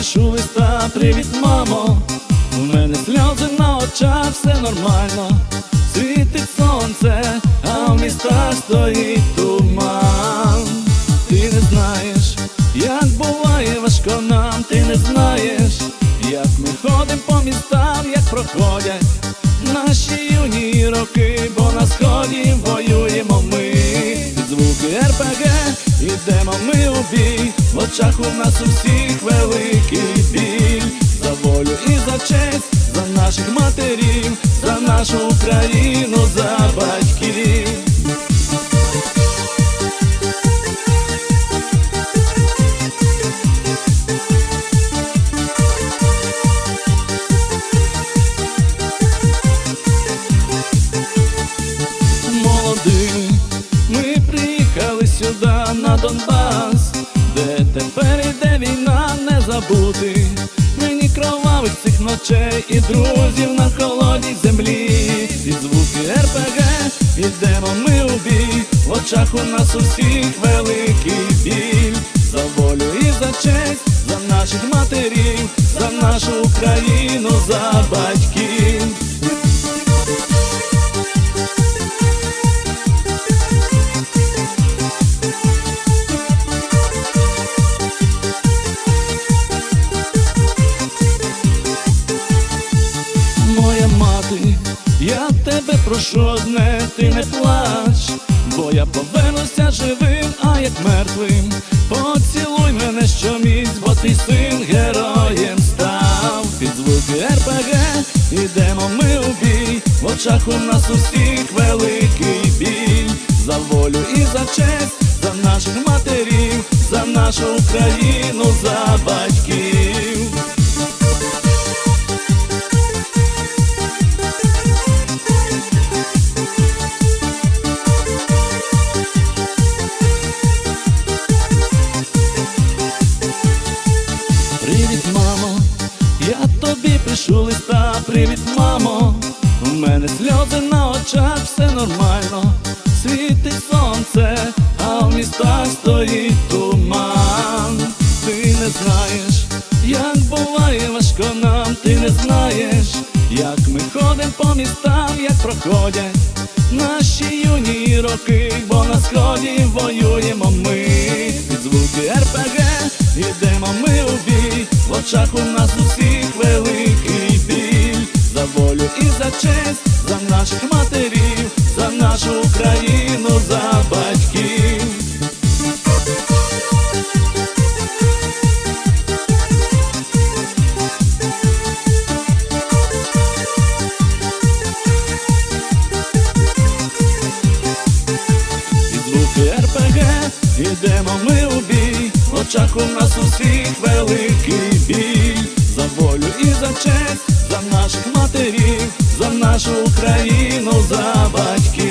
пишу листа, привіт, мамо. У мене сльози на очах, все нормально. Світить сонце, а в містах стоїть важко нам, ти не знаєш, як ми ходимо по містам, як проходять наші юні роки, бо на сході воюємо ми. Звуки РПГ ідемо ми у бій, в очах у нас усіх великий біль за волю і за честь, за наших матерів, за нашу Україну, Донбас, де тепер іде війна не забути. Мені кровавих цих ночей і друзів на холодній землі. Під звуки РПГ ідемо ми у бій, в очах у нас усіх великий біль за волю і за честь, за наших матерів, за нашу Україну, за батьків. Моя я тебе прошу одне, ти не плач, бо я повернуся живим, а як мертвим. Поцілуй мене щоміць, бо твій син героєм став. Під звуки РПГ ідемо ми у бій, в очах у нас усіх великий біль за волю і за честь, за наших матерів, за нашу Україну, за батьків. Пишу листа, привіт, мамо. У мене сльози на очах, все нормально. Світить сонце, а в містах стоїть туман. Ти не знаєш, як буває важко нам, ти не знаєш, як ми ходимо по містам, як проходять наші юні роки, бо на сході воюємо ми. Наших за нашу Україну, за батьків. Під звуки РПГ ідемо ми у бій, в очах у нас усіх великий біль за волю і за честь, за наших матерів, нашу Україну, за батьків.